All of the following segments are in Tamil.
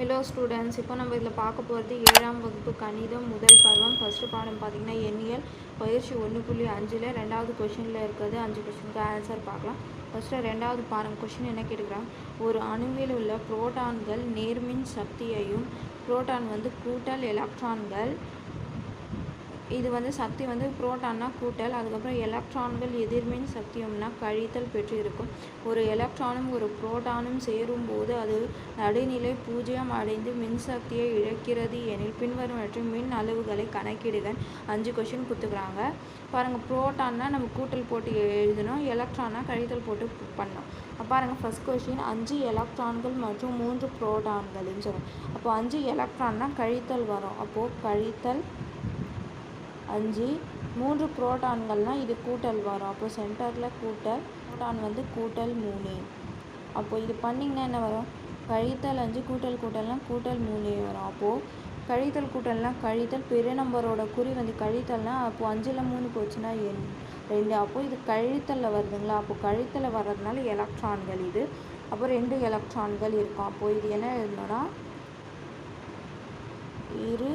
ஹலோ ஸ்டூடெண்ட்ஸ் இப்போ நம்ம இதில் பார்க்க போகிறது ஏழாம் வகுப்பு கணிதம் முதல் பருவம். ஃபஸ்ட்டு பாடம் பார்த்தீங்கன்னா எண்ணியல். பயிற்சி ஒன்று புள்ளி அஞ்சில் ரெண்டாவது கொஷினில் இருக்கிறது அஞ்சு கொஷினுக்கு ஆன்சர் பார்க்கலாம். ஃபஸ்ட்டு ரெண்டாவது பாடம் கொஷின் என்ன கேட்டுக்கிறாங்க ஒரு அணுவில் உள்ள புரோட்டான்கள் நேர்மின் சக்தியையும் புரோட்டான் வந்து கூட்டல் எலக்ட்ரான்கள் இது வந்து சக்தி வந்து புரோட்டான்னா கூட்டல் அதுக்கப்புறம் எலக்ட்ரான்கள் எதிர்மின் சக்தியம்னா கழித்தல் பெற்று இருக்கும் ஒரு எலக்ட்ரானும் ஒரு புரோட்டானும் சேரும்போது அது நடுநிலை பூஜ்ஜியம் அடைந்து மின்சக்தியை இழக்கிறது எனில் பின்வருவற்றை மின் அளவுகளை கணக்கிடுக. அஞ்சு கொஷின் கொடுத்துக்கிறாங்க பாருங்கள் புரோட்டான்னா நம்ம கூட்டல் போட்டு எழுதணும் எலக்ட்ரானா கழித்தல் போட்டு பண்ணோம் பாருங்கள் ஃபஸ்ட் கொஷின் அஞ்சு எலக்ட்ரான்கள் மற்றும் மூன்று புரோட்டான்கள்னு சொல்லுவோம் அப்போ அஞ்சு எலக்ட்ரான்னா கழித்தல் வரும். அப்போது கழித்தல் அஞ்சு. மூன்று புரோட்டான்கள்னால் இது கூட்டல் வரும். அப்போ சென்டரில் கூட்டல் புரோட்டான் வந்து கூட்டல் மூணு. அப்போது இது பண்ணிங்கன்னா என்ன வரும்? கழித்தல் அஞ்சு கூட்டல் கூட்டல்னால் கூட்டல் மூணு வரும். அப்போது கழித்தல் கூட்டல்னால் கழித்தல் பெரிய நம்பரோட குறி வந்து கழித்தல்னால் அப்போது அஞ்சில் மூணு போச்சுன்னா எண் ரெண்டு. அப்போது இது கழித்தலில் வருதுங்களா? அப்போது கழித்தலில் வர்றதுனால எலக்ட்ரான்கள் இது. அப்போ ரெண்டு எலக்ட்ரான்கள் இருக்கும். அப்போது இது என்ன எழுதணும்னா இரு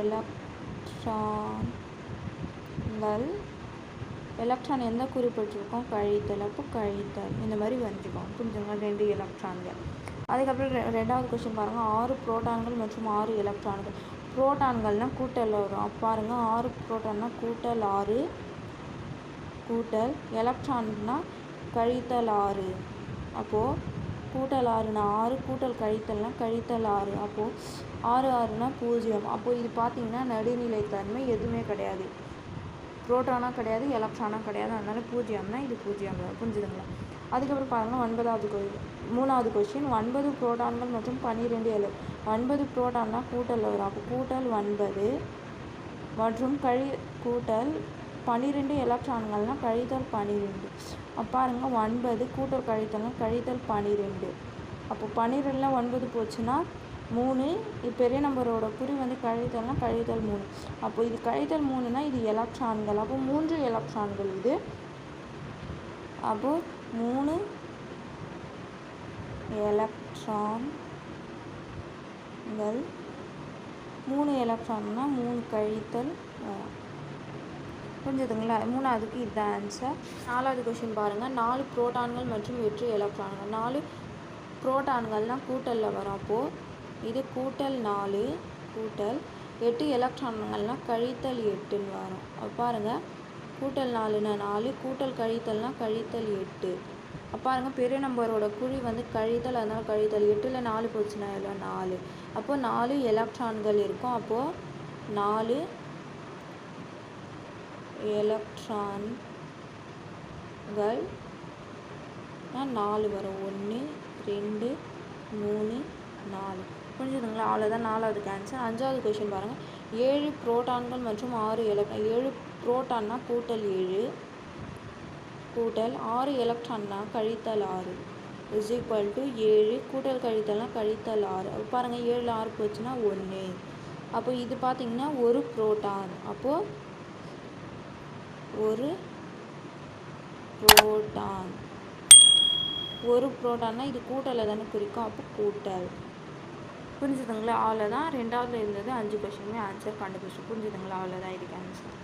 எலக்ட்ரான்கள் எலக்ட்ரான் எந்த குறிப்பிட்டிருக்கோம்? கழித்தல் அப்போ கழித்தல். இந்த மாதிரி வந்துருக்கோம் புரிஞ்சுங்க ரெண்டு எலக்ட்ரான்கள். அதுக்கப்புறம் ரெ ரெண்டாவது கொஸ்டின் பாருங்கள் ஆறு புரோட்டான்கள் மற்றும் ஆறு எலக்ட்ரான்கள். புரோட்டான்கள்னால் கூட்டல் வரும். பாருங்கள் ஆறு புரோட்டான்னா கூட்டல் ஆறு கூட்டல் எலக்ட்ரான்னா கழித்தல் ஆறு. அப்போது கூட்டல் ஆறுனா ஆறு கூட்டல் கழித்தல்னால் கழித்தல் ஆறு. அப்போது ஆறு ஆறுனா பூஜ்ஜியம். அப்போது இது பார்த்தீங்கன்னா நடுநிலைத்தன்மை எதுவுமே கிடையாது. புரோட்டானாக கிடையாது எலக்ட்ரானாக கிடையாது. அதனால் பூஜ்ஜியம்னா இது பூஜ்ஜியம். புரிஞ்சுதுங்களா? அதுக்கப்புறம் பாருங்கள் ஒன்பதாவது கொ மூணாவது கொஸ்டின் ஒன்பது புரோட்டான்கள் மற்றும் பன்னிரெண்டு எலு. ஒன்பது புரோட்டான்னா கூட்டல் வரும் அப்போ கூட்டல் ஒன்பது மற்றும் கழி கூட்டல் பன்னிரெண்டு எலக்ட்ரான்கள்னால் கழித்தல் பன்னிரெண்டு. பாருங்க ஒன்பது கூட்டல் கழித்தல்னா கழித்தல் பன்னிரெண்டு. அப்போ பன்னிரெண்டில் ஒன்பது போச்சுன்னா மூணு பெரிய நம்பரோட குறி வந்து கழித்தல்னா கழித்தல் மூணு. அப்போ இது கழித்தல் மூணுனா இது எலக்ட்ரான்கள். அப்போ மூன்று எலக்ட்ரான்கள் இது. அப்போ மூணு எலக்ட்ரான்கள். மூணு எலக்ட்ரான்னா மூணு கழித்தல் புரிஞ்சுதுங்களா? மூணாவதுக்கு இதுதான் ஆன்சர் நாலாவது கொஷின் பாருங்கள் நாலு புரோட்டான்கள் மற்றும் எட்டு எலக்ட்ரான்கள். நாலு புரோட்டான்கள்னால் கூட்டலில் வரும் அப்போது இது கூட்டல் நாலு கூட்டல் எட்டு எலக்ட்ரான்கள்னால் கழித்தல் எட்டுன்னு வரும். பாருங்கள் கூட்டல் நாலுனா நாலு கூட்டல் கழித்தல்னால் கழித்தல் எட்டு. பாருங்கள் பெரிய நம்பரோட குழி வந்து கழித்தல் அதனால் கழித்தல் எட்டில் நாலு போச்சுன்னா எவ்வளோ நாலு. அப்போது நாலு எலக்ட்ரான்கள் இருக்கும். அப்போது நாலு எலக்ட்ரான்கள் நாலு வரும். ஒன்று ரெண்டு மூணு நாலு. புரிஞ்சுதுங்களா? அவ்வளோதான் நாலாவது கேன்சர் அஞ்சாவது கொஷின் பாருங்கள் ஏழு புரோட்டான்கள் மற்றும் ஆறு எலக்ட்ரான் ஏழு புரோட்டான்னா கூட்டல் ஏழு. கூட்டல் ஆறு எலக்ட்ரான்னா கழித்தல் ஆறு. இஸ் ஈக்குவல் டு ஏழு. கூட்டல் கழித்தல்னா கழித்தல் ஆறு. பாருங்கள் ஏழு ஆறு போச்சுன்னா ஒன்று அப்போ இது பார்த்திங்கன்னா ஒரு புரோட்டான். அப்போது ஒரு புரோட்டான். ஒரு புரோட்டான்னா இது கூட்டலை தானே குறிக்கும். அப்போ கூட்டல். புரிஞ்சுதுங்களா? அவ்வளோதான் ரெண்டாவதில் இருந்தது அஞ்சு கொஷினுமே ஆன்சர் கண்டுபிடிச்சு புரிஞ்சுதுங்களா? அவ்வளோதான் இதுக்கு ஆன்சர்